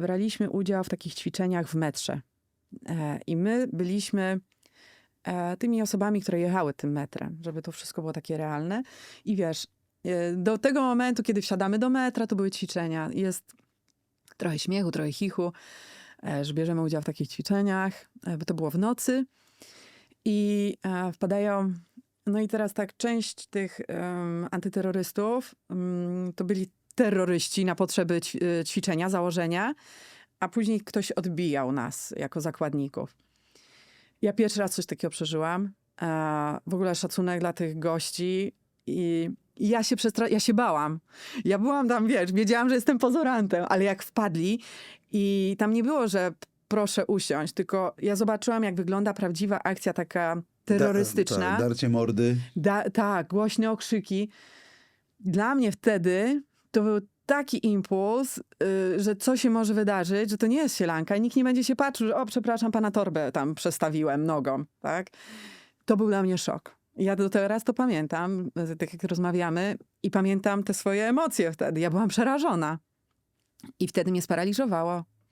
braliśmy udział w takich ćwiczeniach w metrze. E, I my byliśmy e, tymi osobami, które jechały tym metrem, żeby to wszystko było takie realne. I wiesz, e, do tego momentu, kiedy wsiadamy do metra, to były ćwiczenia. Jest trochę śmiechu, trochę chichu, że bierzemy udział w takich ćwiczeniach, bo to było w nocy. I wpadają. No i teraz tak, część tych em, antyterrorystów mm, to byli terroryści na potrzeby ć- e, ćwiczenia, założenia, a później ktoś odbijał nas jako zakładników. Ja pierwszy raz coś takiego przeżyłam. E, w ogóle szacunek dla tych gości i i ja się, przestra- ja się bałam. Ja byłam tam, wiesz, wiedziałam, że jestem pozorantem, ale jak wpadli i tam nie było, że proszę usiąść, tylko ja zobaczyłam, jak wygląda prawdziwa akcja taka terrorystyczna. Da, tak, darcie mordy. Da, tak, głośne okrzyki. Dla mnie wtedy to był taki impuls, y, że co się może wydarzyć, że to nie jest sielanka i nikt nie będzie się patrzył, że o, przepraszam, pana torbę tam przestawiłem nogą, tak? To był dla mnie szok. Ja do teraz to pamiętam, tak jak rozmawiamy, i pamiętam te swoje emocje wtedy. Ja byłam przerażona. I wtedy mnie sparaliżowało.